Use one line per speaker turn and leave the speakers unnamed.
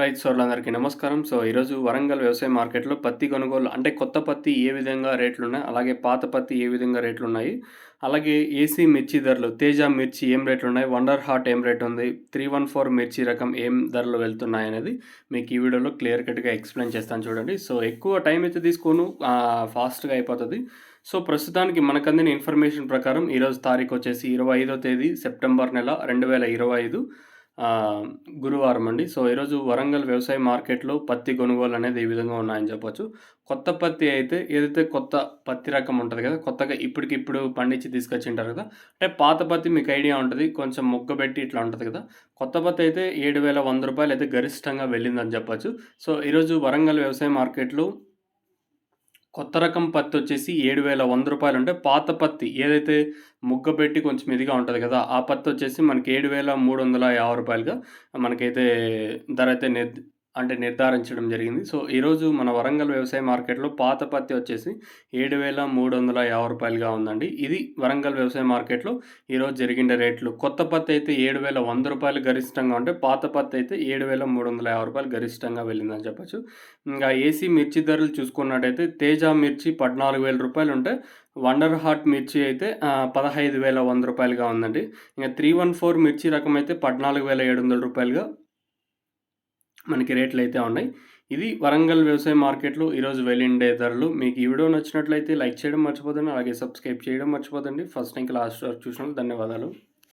రైతు సోర్లందరికీ నమస్కారం. సో ఈరోజు వరంగల్ వ్యవసాయ మార్కెట్లో పత్తి కొనుగోలు అంటే కొత్త పత్తి ఏ విధంగా రేట్లు ఉన్నాయి అలాగే పాత పత్తి ఏ విధంగా రేట్లు ఉన్నాయి అలాగే ఏసీ మిర్చి ధరలు తేజ మిర్చి ఏం రేట్లు ఉన్నాయి వండర్ హార్ట్ ఏం రేట్ ఉంది త్రీ వన్ ఫోర్ మిర్చి రకం ఏం ధరలు వెళ్తున్నాయి అనేది మీకు ఈ వీడియోలో క్లియర్ కట్గా ఎక్స్ప్లెయిన్ చేస్తాను చూడండి. సో ఎక్కువ టైం అయితే తీసుకోను ఫాస్ట్గా అయిపోతుంది. సో ప్రస్తుతానికి మనకందిన ఇన్ఫర్మేషన్ ప్రకారం ఈరోజు తారీఖు వచ్చేసి ఇరవై ఐదో తేదీ సెప్టెంబర్ నెల రెండు వేల ఇరవై ఐదు. గురువారం అండి. సో ఈరోజు వరంగల్ వ్యవసాయ మార్కెట్లో పత్తి కొనుగోలు అనేది ఈ విధంగా ఉన్నాయని చెప్పొచ్చు. కొత్త పత్తి అయితే ఏదైతే కొత్త పత్తి రకం ఉంటుంది కదా కొత్తగా ఇప్పటికిప్పుడు పండించి తీసుకొచ్చి ఉంటారు కదా అంటే పాత పత్తి మీకు ఐడియా ఉంటుంది కొంచెం మొగ్గబెట్టి ఇట్లా ఉంటుంది కదా కొత్త పత్తి అయితే ఏడు వేల వంద రూపాయలు అయితే గరిష్టంగా వెళ్ళిందని చెప్పొచ్చు. సో ఈరోజు వరంగల్ వ్యవసాయ మార్కెట్లో కొత్త రకం పత్తి వచ్చేసి ఏడు వేల వంద రూపాయలు ఉంటే పాత పత్తి ఏదైతే ముగ్గ పెట్టి కొంచెం ఇదిగా ఉంటుంది కదా ఆ పత్తి వచ్చేసి మనకి ఏడు వేల మూడు వందల యాభై రూపాయలుగా మనకైతే ధర అయితే అంటే నిర్ధారించడం జరిగింది. సో ఈరోజు మన వరంగల్ వ్యవసాయ మార్కెట్లో పాత పత్తి వచ్చేసి ఏడు వేల మూడు వందల యాభై రూపాయలుగా ఉందండి. ఇది వరంగల్ వ్యవసాయ మార్కెట్లో ఈరోజు జరిగిన రేట్లు. కొత్త పత్తి అయితే ఏడు వేల వంద రూపాయలు గరిష్టంగా ఉంటే పాత పత్తి అయితే ఏడు వేల మూడు వందల యాభై రూపాయలు గరిష్టంగా వెళ్ళిందని చెప్పచ్చు. ఇంకా ఏసీ మిర్చి ధరలు చూసుకున్నట్టయితే తేజ మిర్చి పద్నాలుగు వేల రూపాయలు ఉంటే వండర్ హార్ట్ మిర్చి అయితే పదహైదు వేల వంద రూపాయలుగా ఉందండి. ఇంకా త్రీ వన్ ఫోర్ మిర్చి రకం అయితే పద్నాలుగు వేల ఏడు వందల రూపాయలుగా మనకి రేట్లు అయితే ఉన్నాయి. ఇది వరంగల్ వ్యవసాయ మార్కెట్లో ఈరోజు వెళ్ళిండే ధరలు. మీకు ఈ వీడియో నచ్చినట్లయితే లైక్ చేయడం మర్చిపోదండి. అలాగే సబ్స్క్రైబ్ చేయడం మర్చిపోదండి. ఫస్ట్ ఇంకా లాస్ట్ చూసినందుకు ధన్యవాదాలు.